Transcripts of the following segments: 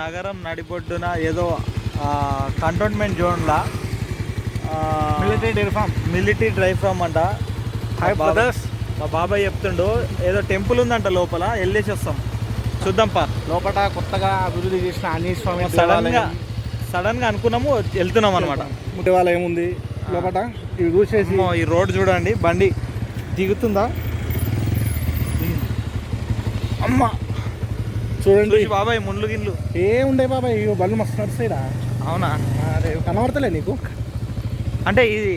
నగరం నడిబొడ్డున ఏదో cantonment జోన్లా military dairy farm. Military dry farm అంట. హాయ్ బ్రదర్స్ మా బాబాయ్ చెప్తుండు ఏదో టెంపుల్ ఉందంట లోపల వెళ్ళేసి వస్తాం చూద్దాం పా. లోపల కొత్తగా అభివృద్ధి చేసిన ఆంజనేయ స్వామి సడన్గా దేవాలయం. సడన్గా అనుకున్నాము వెళ్తున్నాం అనమాట దేవాలయం ఉంది లోపల ఇవి చూసేసి ఈ రోడ్ చూడండి బండి దిగుతుందా? అమ్మ! చూడండి. బాబాయ్ ముండ్లు గిన్లు. ఏముండే బాబాయ్? ఇగో బండ్లు మస్తు నడుస్తాయిరా. అవునా? అరే కనబడతలే నీకు? అంటే ఇది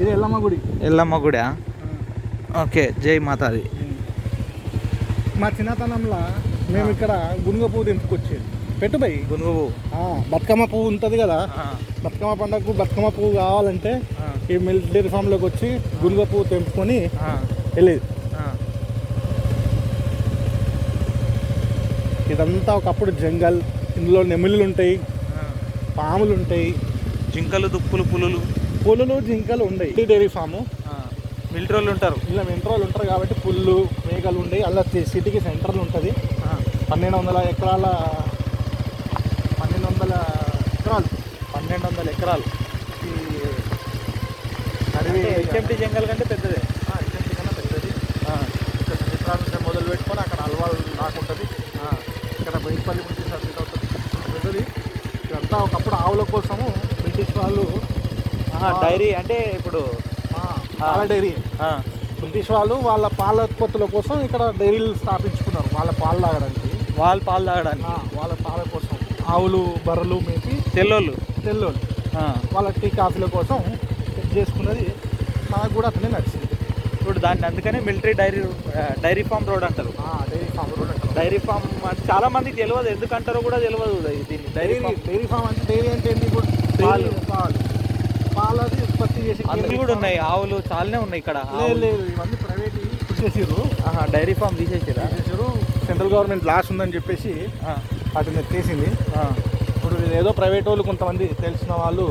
ఇది ఎల్లమ్మ గుడి. ఎల్లమ్మ గుడా? ఓకే జై మాతాది. మా చిన్నతనంలో మేము ఇక్కడ గునుగ పువ్వు తెంపుకొచ్చేది. పెట్టు బై గునుగు బతుకమ్మ పువ్వు ఉంటుంది కదా. బతుకమ్మ పండగకు బతుకమ్మ పువ్వు కావాలంటే ఈ మిలిటరీ ఫామ్లోకి వచ్చి గునుగ పువ్వు తెంపుకొని వెళ్ళేది. ఇదంతా ఒకప్పుడు జంగల్ ఇందులో నెమిళ్ళు ఉంటాయి పాములు ఉంటాయి జింకలు దుప్పులు పులులు. పులులు జింకలు ఉండయి. Dairy form. మిలిటరీ వాళ్ళు ఉంటారు. ఇలా మెంట్రోలు ఉంటారు కాబట్టి పుల్లు మేకలు ఉండయి. అలా సిటీకి సెంటర్లు ఉంటుంది. పన్నెండు వందల ఎకరాల పన్నెండు వందల ఎకరాలు. పన్నెండు వందల ఎకరాలు. హెచ్ఎంటి జంగల్ కంటే పెద్దదే. ఇటువంటి కన్నా పెద్దది. ఇక్కడ చిత్రాల నుంచి మొదలు పెట్టుకొని అక్కడ అల్వాల్ దాకుంటుంది. ఇక్కడ బయటపల్లి నుంచి సబ్మిట్ అవుతుంది. ఇదంతా ఒకప్పుడు ఆవుల కోసము బ్రిటిష్ వాళ్ళు డైరీ అంటే ఇప్పుడు పాల డైరీ. బ్రిటిష్ వాళ్ళు వాళ్ళ పాల ఉత్పత్తుల కోసం ఇక్కడ డైరీలు స్థాపించుకున్నారు. వాళ్ళ పాలు తాగడానికి. వాళ్ళు పాలు తాగడానికి. వాళ్ళ పాల కోసం. ఆవులు బర్రెలు మేపి తెల్లోళ్ళు. తెల్లోళ్ళు. వాళ్ళ టీ కాఫీల కోసం చేసుకున్నది నాకు కూడా అతనే నచ్చింది. ఇప్పుడు దాన్ని అందుకనే military dairy dairy farm road అంటారు. డైరీ ఫామ్ రోడ్ అంటారు. డైరీ ఫామ్ అంటే చాలా మందికి తెలియదు ఎందుకంటారో కూడా తెలియదు దీన్ని. Dairy dairy farm. అంటే డైరీ అంటే ఇప్పుడు? పాలు. పాలు. పాలది ఉత్పత్తి చేసి అన్ని కూడా ఉన్నాయి. ఆవులు చాలానే ఉన్నాయి ఇక్కడ. లేదు ఇవన్నీ ప్రైవేట్ తీసేసారు ఆహా, డైరీ ఫామ్ తీసేసిరా తీసేసారు సెంట్రల్ గవర్నమెంట్ లాస్ ఉందని చెప్పేసి ఎత్తేసింది. ఆ, ఇప్పుడు ఏదో ప్రైవేట్ వాళ్ళు కొంతమంది తెలిసిన వాళ్ళు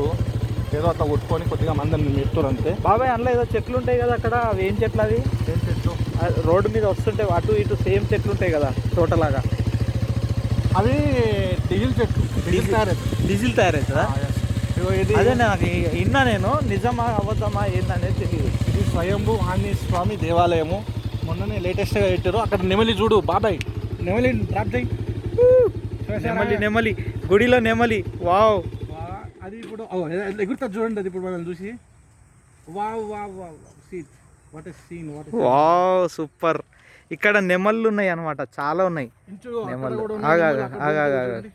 ఏదో అట్లా కొట్టుకొని కొద్దిగా మందిని మెట్టురు అంతే బాబాయ్ అందులో ఏదో చెట్లు ఉంటాయి కదా అక్కడ? అవి ఏం చెట్లు అవి ఏం చెట్లు? రోడ్డు మీద వస్తుంటే అటు ఇటు సేమ్ చెట్లు ఉంటాయి కదా తోటలాగా. అవి డీజిల్ చెట్లు డీజిల్ తయారు డీజిల్ తయారవుతుందా ఇది అదే నాకు విన్నా నేను నిజమా అబద్ధమా ఏందనేది తెలియదు ఇది స్వయంభూ ఆంజనేయ స్వామి దేవాలయము. మొన్ననే లేటెస్ట్గా పెట్టారు. అక్కడ నెమలి చూడు బాబాయ్. నెమలి డ్రాప్ చేయి? నెమలి నెమలి. గుడిలో నెమలి. వావ్. ఎ- ఎగురుతుంది చూడండి అది ఇప్పుడు మనం చూసి. Wow wow wow what is scene what wow super. ఇక్కడ నెమళ్ళు ఉన్నాయి అనమాట చాలా ఉన్నాయి. నెమళ్ళు కూడా ఉన్నాయి, ఆగా నెమలి అక్కడ ఆగా కూడా ఆగా చూడండి.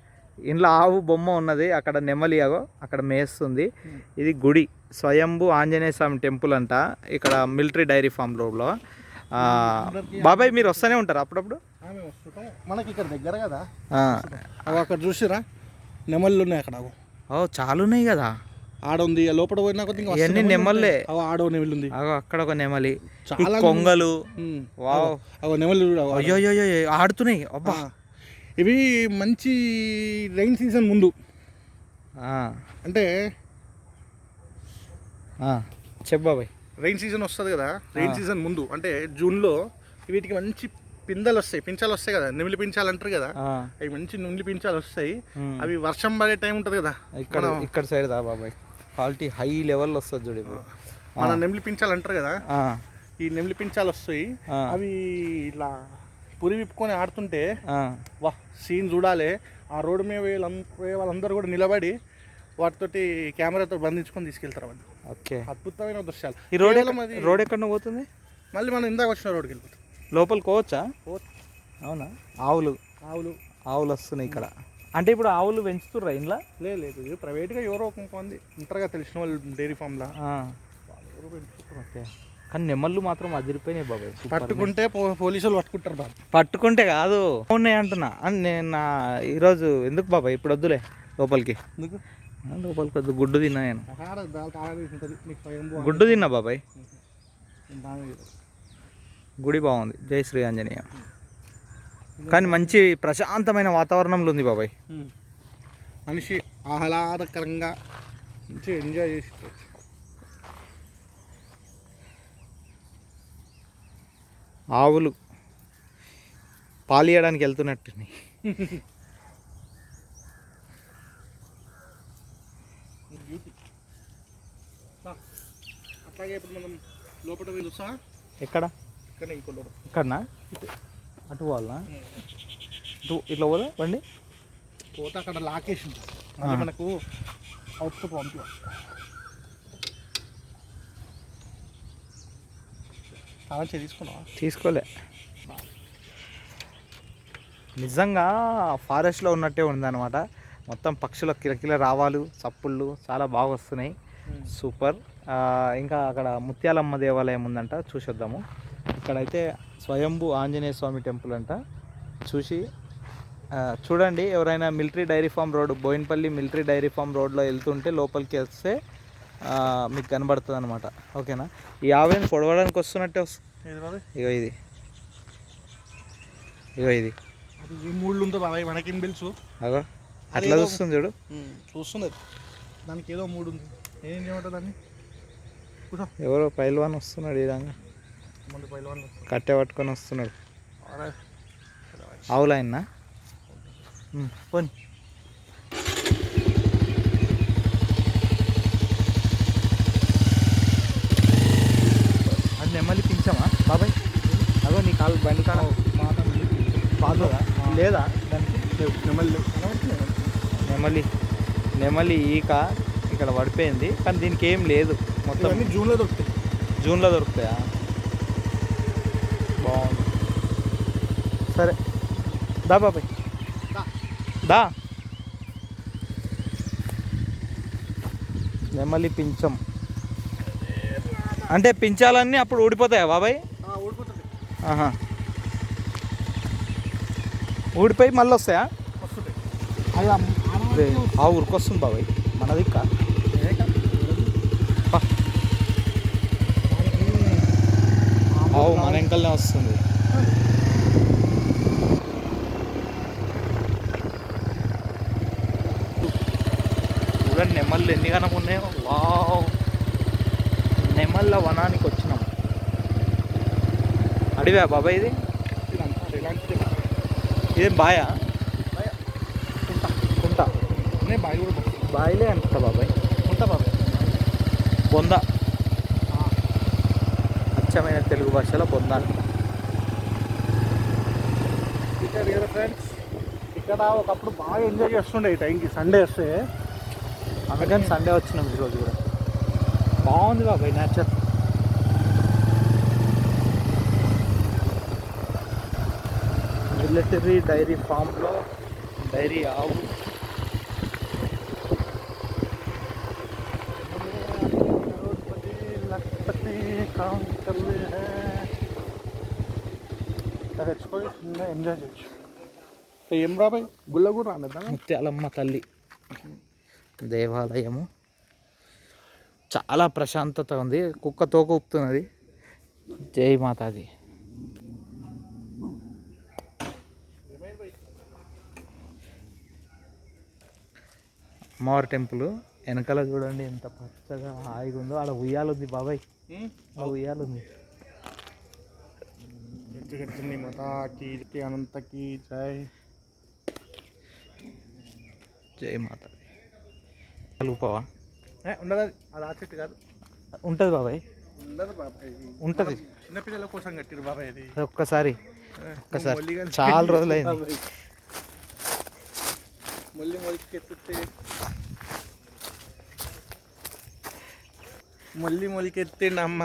ఇంట్లో ఆవు బొమ్మ ఉన్నది అక్కడ నెమలి అగో అక్కడ మేస్తుంది. ఇది గుడి స్వయంభూ ఆంజనేయ స్వామి టెంపుల్ అంట ఇక్కడ మిలిటరీ డైరీ ఫామ్ రోడ్లో. ఆ, బాబాయ్ మీరు వస్తూనే ఉంటారు అప్పుడప్పుడు? మనకి ఇక్కడ దగ్గర కదా? అక్కడ చూసిరా? నెమళ్ళు ఉన్నాయి అక్కడ. ఓ చాలా ఉన్నాయి కదా ఆడ ఉంది లోపల పోయినా కొద్ది ఇవన్నీ. అగో ఆడ నెమలి ఉంది అక్కడ ఒక నెమలి చాలా కొంగలు. వావ్ నెమలి. అయ్యో అయ్యో ఆడుతున్నాయి అబ్బా. ఇవి మంచి రైన్ సీజన్ ముందు అంటే ఆ, చెప్పు బాబాయ్ రైన్ సీజన్ వస్తుంది కదా రైన్ సీజన్ ముందు అంటే జూన్లో వీటికి మంచి పిందెలు వస్తాయి పించాలు వస్తాయి కదా నెమిలి పించాలు అంటారు కదా అవి మంచి నుమిలి పించాలు వస్తాయి. అవి వర్షం పడే టైం ఉంటుంది కదా ఇక్కడ ఇక్కడ సైడ్ దా బాబాయ్ క్వాలిటీ హై లెవెల్ వస్తుంది చూడు మన నెమిలి పించాలు అంటారు కదా ఈ నెమిలి పించాలు వస్తాయి. అవి ఇట్లా పురి విప్పుకొని ఆడుతుంటే వా సీన్ చూడాలి ఆ రోడ్డు మీద వాళ్ళందరూ కూడా నిలబడి వాటితోటి కెమెరాతో బంధించుకొని తీసుకెళ్తారు వాళ్ళు. ఓకే. అద్భుతమైన దృశ్యాలు. ఈ రోడ్ రోడ్ ఎక్కడ పోతుంది? మళ్ళీ మనం ఇందాక వచ్చిన రోడ్కి వెళ్ళిపోతాం. లోపలికి పోవచ్చా. అవునా? ఆవులు. ఆవులు. ఆవులు వస్తున్నాయి ఇక్కడ. అంటే ఇప్పుడు ఆవులు పెంచుతుర్రా ఇంట్లో లేదు లేదు. ఇది ప్రైవేట్గా ఎవరో కొంతమంది ఉంటారుగా తెలిసిన వాళ్ళు డైరీ ఫామ్లా. ఓకే. కానీ నెమళ్ళు మాత్రం అదిరిపోయినాయి బాబాయ్. పట్టుకుంటే పోలీసులు పట్టుకుంటారు బాబు. పట్టుకుంటే కాదు. ఉన్నాయి అంటున్నా. అని నేను నా ఈరోజు ఎందుకు బాబాయ్? ఇప్పుడు వద్దులే లోపలికి. లోపలికి వద్దు. గుడ్డు తిన్నా నేను. గుడ్డు తిన్నా బాబాయ్. గుడి బాగుంది. జై శ్రీ ఆంజనేయ. కానీ మంచి ప్రశాంతమైన వాతావరణంలో ఉంది బాబాయ్. మనిషి ఆహ్లాదకరంగా మంచి ఎంజాయ్ చేసుకోవచ్చు. ఆవులు పాలియడానికి వెళ్తున్నట్టు అట్లాగే ఇప్పుడు మనం లోపల ఎక్కడ? ఇక్కడనా అటు ఇటు ఇట్లా పోదా బండి? పోతే అక్కడ లాకేసి ఉంటుంది అంటే ఆ. మనకు అవుట్పుట్ పంపి. తీసుకున్నావా? తీసుకోలే. నిజంగా ఫారెస్ట్లో ఉన్నట్టే ఉందన్నమాట. మొత్తం పక్షుల కిలకిల రావాలు చప్పుళ్ళు చాలా బాగా వస్తున్నాయి. సూపర్. ఇంకా అక్కడ ముత్యాలమ్మ దేవాలయం ఉందంట చూసొద్దాము. ఇక్కడైతే స్వయంభూ ఆంజనేయ స్వామి టెంపుల్ అంట. చూసి చూడండి ఎవరైనా military dairy farm road Boinapalli military dairy farm రోడ్లో వెళ్తుంటే లోపలికి వస్తే మీకు కనబడుతుంది అనమాట ఓకేనా? ఈ ఆవేని పొడవడానికి వస్తున్నట్టే వస్తుంది ఇగో ఇది. ఇగో ఇది. మూళ్ళు ఉందో బాబాయ్ మనకేం తెలుసు. అగో అట్లా చూస్తుంది చూడు. చూస్తుంది. దానికి ఏదో మూడు ఉంది. ఏం చేయమంటుంది దాన్ని? ఎవరో పైల్వాన్ వస్తున్నాడు ఈ విధంగా కట్టె పట్టుకొని వస్తున్నాడు. ఆవులైనా? పోని. అది నెమ్మలి పించమా బాబాయ్? అగో నీ కాలు బండి కాడ పాతదా లేదా? దానికి? లేవు నెమ్మది నెమలి. నెమలి ఈక ఇక్కడ పడిపోయింది. కానీ దీనికి ఏం లేదు. మొత్తం జూన్లో దొరుకుతాయి. జూన్లో దొరుకుతాయా బాగుంది సరే. దా బాబాయ్. దా. నెమలి పించం అంటే పించాలన్నీ అప్పుడు ఊడిపోతాయా బాబాయ్? ఆహా. ఊడిపోయి మళ్ళీ వస్తాయా? వస్తుంది. ఆ ఊరికొస్తుంది బాబాయ్. మనది కా. ఆవు మన వెంకల్నే వస్తుంది చూడండి నెమళ్ళు ఎన్ని కనుక ఉన్నాయో? వావ్. నెమళ్ళ వనానికి వచ్చినాం. అడివా బాబాయ్ ఇది? ఇదేం బాయా? కుంట నేను బాయ్ కూడా. బాయిలే అనుకుంటా బాబాయ్. ఉంటా బాబాయ్ బొంద. అచ్చమైన తెలుగు భాషలో బొంద. ఇక్కడ ఫ్రెండ్స్ ఇక్కడ ఒకప్పుడు బాగా ఎంజాయ్ చేస్తుండే ఈ టైంకి సండే వస్తే. అందుకని సండే వచ్చినాం ఈరోజు కూడా. బాగుంది బాబాయ్ నేచర్. మిలిటరీ డైరీ ఫామ్లో డైరీ ఆవు. తెచ్చుకొని ఎంజాయ్ చేయొచ్చు. ఏం రాబాయ్? గుళ్ళ కూడా రాలేదా ముత్యాలమ్మ తల్లి. దేవాలయము. చాలా ప్రశాంతత ఉంది. కుక్క తోక ఊపుతున్నది. జై మాతాది అమ్మవారి టెంపుల్ వెనకాల చూడండి ఎంత పచ్చగా హాయిగా ఉందో. ఆడ ఉయ్యాలు ఉంది బాబాయ్ ఆ ఉయ్యాలు ఉంది అనంతకి జై. జై మాతాది కలుపుకోవా? ఉండదు అది. ఆ చెట్టు కాదు. ఉంటుంది బాబాయ్. ఉండదు బాబాయ్ ఉంటది. చిన్నపిల్లల కోసం కట్టిరు బాబాయ్ అది ఒక్కసారి. ఒక్కసారి. చాలా రోజులైంది. బాబాయ్. మొల్లి మొలికెత్తితే మొల్లి మొలికెత్తిండు అమ్మ.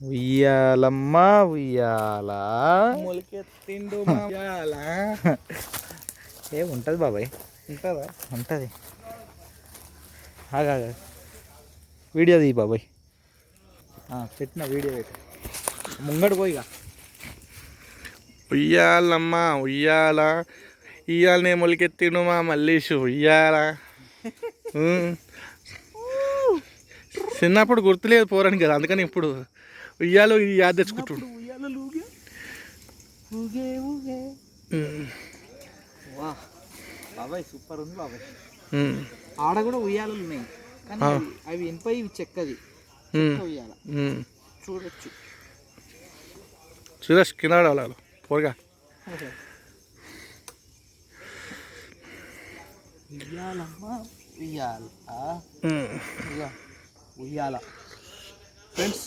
ఉయ్యాలమ్మ ఉయ్యాల. మొలికెత్తిండు ఉయ్యాల. ఏ ఉంటుంది బాబాయ్. ఉంటుందా? ఉంటుంది. ఆగా వీడియో తీ బాబాయ్. ఆ, పెట్టిన వీడియో పెట్టు. ముంగడు పోయిగా ఉయ్యాలమ్మ ఉయ్యాల. ఇయ్యాలనే మొలికెత్తిండు మా మల్లేషు ఉయ్యాల. చిన్నప్పుడు గుర్తులేదు పోరాని కదా అందుకని ఇప్పుడు ఉయ్యాలు ఇది యాద తెచ్చుకుంటుడు. బాబాయ్ సూపర్ ఉంది బాబాయ్. ఆడ కూడా ఉయ్యాలలు ఉన్నాయి. కానీ. అవి- ఇనుప ఇవి చెక్కది ఉయ్యాల. చూడొచ్చు. సురేష్ కింద వాళ్ళు. పోరుగా. ఉయ్యాలమ్మ. ఉయ్యాల. ఉయ్యాల. ఫ్రెండ్స్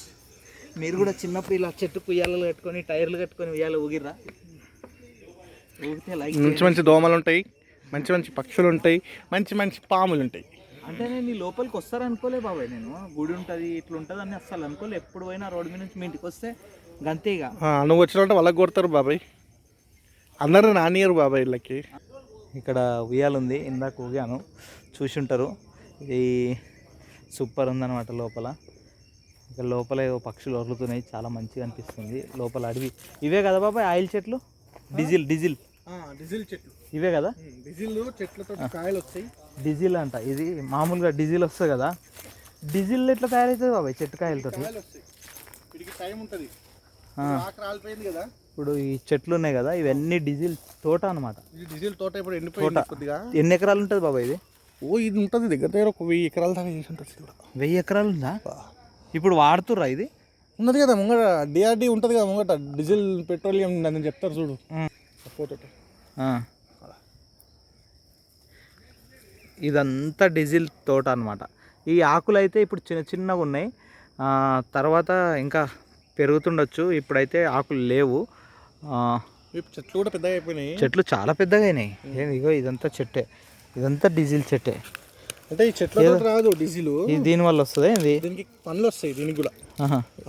మీరు కూడా చిన్నప్పుడు ఇలా చెట్టు ఉయ్యాలలు కట్టుకొని టైర్లు కట్టుకొని ఉయ్యాల ఊగిర్రా? ఊగితే లైక్ మంచి మంచి దోమలు ఉంటాయి. మంచి మంచి పక్షులు ఉంటాయి మంచి మంచి పాములు ఉంటాయి. అంటే నేను లోపలికి వస్తారనుకోలే బాబాయ్ నేను. గుడి ఉంటుంది ఇట్లా ఉంటుంది అని అస్సలు అనుకోలే. ఎప్పుడు పోయినా రోడ్డు మీద నుంచి మీ ఇంటికి వస్తే గంతేగా ఆ, నువ్వు వచ్చినట్టు వాళ్ళకి కొడతారు బాబాయ్. అందరూ నానియరు బాబాయ్ వీళ్ళకి. ఇక్కడ ఉయ్యాలు ఉంది ఇందాక ఊగాను. చూసి ఉంటారు ఇది సూపర్ ఉందన్నమాట లోపల. ఇక్కడ లోపల ఏవో పక్షులు వరులుతున్నాయి చాలా మంచిగా అనిపిస్తుంది. లోపల అడవి. ఇవే కదా బాబాయ్ ఆయిల్ చెట్లు? Diesel diesel. డీజిల్ చెట్లు. ఇవే కదా? డీజిల్ చెట్లతో కాయలు వస్తాయి డీజిల్ అంట. ఇది మామూలుగా డీజిల్ వస్తుంది కదా? డీజిల్ ఎట్లా తయారవుతుంది బాబాయ్ చెట్టు కాయలతో టైం ఉంటుంది. రాలిపోయింది కదా? ఇప్పుడు ఈ చెట్లు ఉన్నాయి కదా ఇవన్నీ డీజిల్ తోట అనమాట డీజిల్ తోట ఇప్పుడు ఎండిపోయింది కొద్దిగా. ఎన్ని ఎకరాలు ఉంటుంది బాబాయ్ ఇది? ఓ ఇది ఉంటుంది. దగ్గర దగ్గర ఒక వెయ్యి ఎకరాల దాకా చేసి ఉంటుంది. వెయ్యి ఎకరాలు ఉందా? ఇప్పుడు వాడుతుర్రా ఇది? ఉన్నది కదా ముంగట డిఆర్డి ఉంటుంది కదా ముంగట. డీజిల్ పెట్రోలియం అని చెప్తారు చూడు. ఇదంతా డీజిల్ తోట అనమాట ఈ ఆకులు అయితే ఇప్పుడు చిన్న చిన్నగా ఉన్నాయి. తర్వాత ఇంకా పెరుగుతుండొచ్చు. ఇప్పుడైతే ఆకులు లేవు. చెట్లు కూడా పెద్దగా అయిపోయినాయి. చెట్లు చాలా పెద్దగా అయినాయి. ఇగో ఇదంతా చెట్టే. ఇదంతా డీజిల్ చెట్టే. అంటే ఈ చెట్లతో రాదు డీజిల్. ఇది దీనివల్ల వస్తుంది ఏంది? దీనికి పండ్లు వస్తాయి దీనికి కూడా.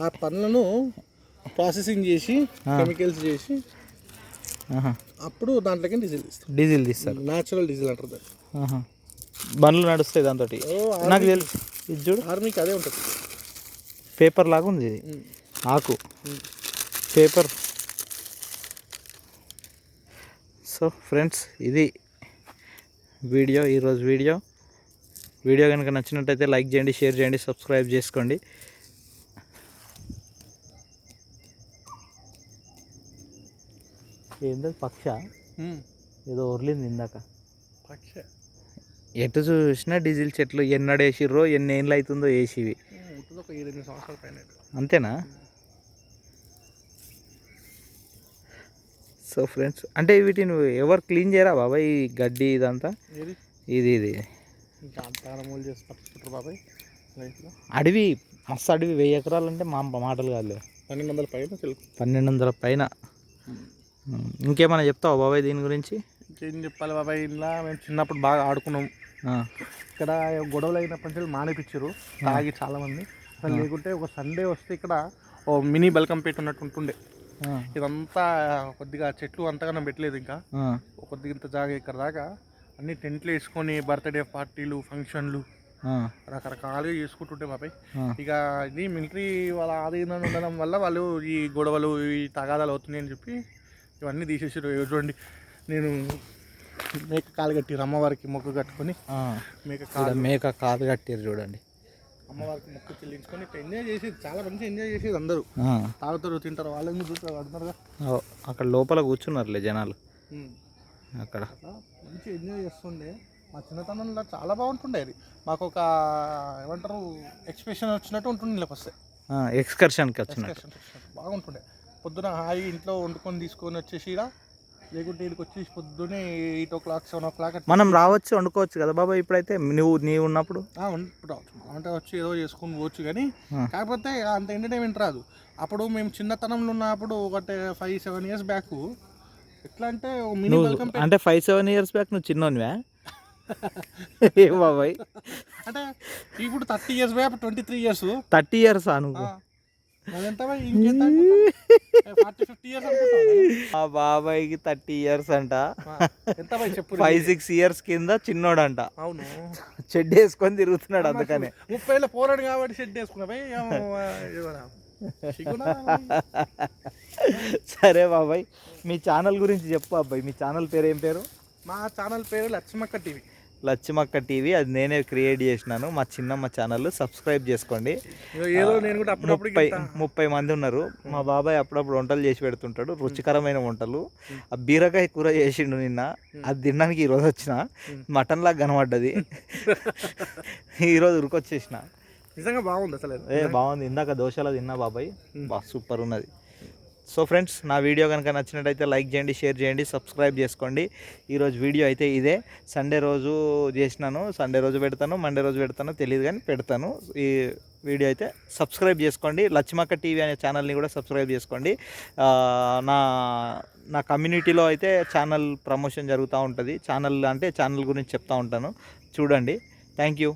ఆ పండ్లను ప్రాసెసింగ్ చేసి కెమికల్స్ చేసి. అప్పుడు దాంట్లోకి డీజిల్ ఇస్తాం డీజిల్ తీస్తారు. న్యాచురల్ డీజిల్ అంటారు దాన్ని. బండ్లు నడుస్తాయి దాంతో నాకు తెలుసు ఇది చూడు. ఆర్మీకి అదే ఉంటుంది. పేపర్ లాగా ఉంది ఇది. ఆకు. పేపర్ సో ఫ్రెండ్స్ ఇది వీడియో ఈరోజు వీడియో. వీడియో కనుక నచ్చినట్టయితే లైక్ చేయండి షేర్ చేయండి సబ్స్క్రైబ్ చేసుకోండి. ఏందో పక్ష. ఏదో ఒర్లింది ఇందాక. పక్ష. ఎటు చూసినా డీజిల్ చెట్లు ఎన్నడు వేసిర్రో ఎన్ని ఏళ్ళు అవుతుందో వేసివి ఉంటుంది ఒక ఏడెనిమిది సంవత్సరాల పైన అంతేనా? సో ఫ్రెండ్స్ అంటే వీటిని ఎవరు క్లీన్ చేయరా బాబాయ్? ఈ గడ్డి ఇదంతా? ఇది ఇది. బాబాయ్ అడవి మస్తు అడవి వెయ్యి ఎకరాలు అంటే మా మాటలు కాదు పన్నెండు వందల పైన పన్నెండు వందల పైన. ఇంకేమైనా చెప్తావా బాబాయ్ దీని గురించి? ఇంకేం చెప్పాలి బాబాయ్? ఇలా మేము చిన్నప్పుడు బాగా ఆడుకున్నాం. ఇక్కడ గొడవలు అయినప్పటి నుంచి మానేపించారు తాగి చాలా మంది అసలు లేకుంటే ఒక సండే వస్తే ఇక్కడ ఓ మినీ బల్కంపేట ఉన్నట్టు ఉంటుండే. ఇదంతా కొద్దిగా చెట్లు అంతగానం పెట్టలేదు ఇంకా. కొద్దిగా ఇంత జాగా ఇక్కడ దాకా అన్ని టెంట్లు వేసుకొని బర్త్డే పార్టీలు ఫంక్షన్లు రకరకాలుగా చేసుకుంటుంటే బాబాయ్. ఇక ఇది మిలిటరీ వాళ్ళ ఆధీనంలో ఉండడం వల్ల వాళ్ళు ఈ గొడవలు ఈ తగాదాలు అవుతున్నాయి అని చెప్పి ఇవన్నీ తీసేసారు. చూడండి. నేను మేక కాలు కట్టిరు అమ్మవారికి మొక్కు కట్టుకొని. మేక కాలు మేక కాదు కట్టారు చూడండి. అమ్మవారికి మొక్కు చెల్లించుకొని ఎంజాయ్ చేసేది. చాలా మంచి ఎంజాయ్ చేసేది అందరూ. తాగుతారు తింటారు వాళ్ళు ఎందుకు చూస్తారు ఓ, అక్కడ లోపల కూర్చున్నారులే జనాలు. అక్కడ. మంచి ఎంజాయ్ చేస్తుండే. మా చిన్నతనంలో చాలా బాగుంటుండే అది. మాకు ఒక ఏమంటారు ఎక్స్ప్రెషన్ వచ్చినట్టు ఉంటుండే వస్తే ఎక్స్కర్షన్కి వచ్చినట్టు. బాగుంటుండే. పొద్దున హాయి ఇంట్లో వండుకొని తీసుకొని వచ్చేసి ఈడ లేకుంటే ఇక్కడికి వచ్చేసి పొద్దునే eight o'clock seven o'clock మనం రావచ్చు వండుకోవచ్చు కదా బాబాయ్ ఇప్పుడైతే? నువ్వు నీవు ఉన్నప్పుడు? ఇప్పుడు అంటే వచ్చి ఏదో చేసుకొని పోవచ్చు కానీ. కాకపోతే అంత ఎంటర్టైన్మెంట్ రాదు. అప్పుడు మేము చిన్నతనంలో ఉన్నప్పుడు ఒకటి ఫైవ్ సెవెన్ ఇయర్స్ బ్యాక్ ఎట్లా అంటే అంటే ఫైవ్ సెవెన్ ఇయర్స్ బ్యాక్ నువ్వు చిన్నోనివా? ఏ బాబాయ్? అంటే ఇప్పుడు thirty years back twenty three years thirty years నువ్వు? మా బాబాయ్కి థర్టీ ఇయర్స్ అంట. ఫైవ్ సిక్స్ ఇయర్స్ కింద చిన్నోడంట. అవును. చెడ్డ వేసుకొని తిరుగుతున్నాడు అందుకనే. ముప్పై ఏళ్ళ పోరాడు కాబట్టి షెడ్ వేసుకున్నా? సరే బాబాయ్ మీ ఛానల్ గురించి చెప్పు అబ్బాయి మీ ఛానల్ పేరు ఏం పేరు? మా ఛానల్ పేరు లక్ష్మక్క టీవీ. లచ్చిమక్క టీవీ. అది నేనే క్రియేట్ చేసినాను. మా చిన్నమ్మ ఛానల్ సబ్స్క్రైబ్ చేసుకోండి. ఏదో నేను కూడా ముప్పై ముప్పై మంది ఉన్నారు. మా బాబాయ్ అప్పుడప్పుడు వంటలు చేసి పెడుతుంటాడు. రుచికరమైన వంటలు. ఆ బీరకాయ కూర చేసిండు నిన్న. అది తినడానికి ఈరోజు వచ్చిన. మటన్ లాగా కనబడ్డది. ఈరోజు ఉరికొచ్చేసిన. నిజంగా బాగుంది అసలు. ఏ బాగుంది. ఇందాక దోశలో తిన్నా బాబాయ్. బా సూపర్ ఉన్నది. సో ఫ్రెండ్స్ నా వీడియో కనుక నచ్చినట్టయితే లైక్ చేయండి షేర్ చేయండి సబ్స్క్రైబ్ చేసుకోండి. ఈరోజు వీడియో అయితే ఇదే. సండే రోజు చేసినాను సండే రోజు పెడతాను మండే రోజు పెడతాను తెలియదు కానీ పెడతాను. ఈ వీడియో అయితే సబ్స్క్రైబ్ చేసుకోండి. లచ్చిమక్క టీవీ అనే ఛానల్ని కూడా సబ్స్క్రైబ్ చేసుకోండి. నా నా కమ్యూనిటీలో అయితే ఛానల్ ప్రమోషన్ జరుగుతూ ఉంటుంది. ఛానల్ అంటే ఛానల్ గురించి చెప్తా ఉంటాను. చూడండి. Thank you.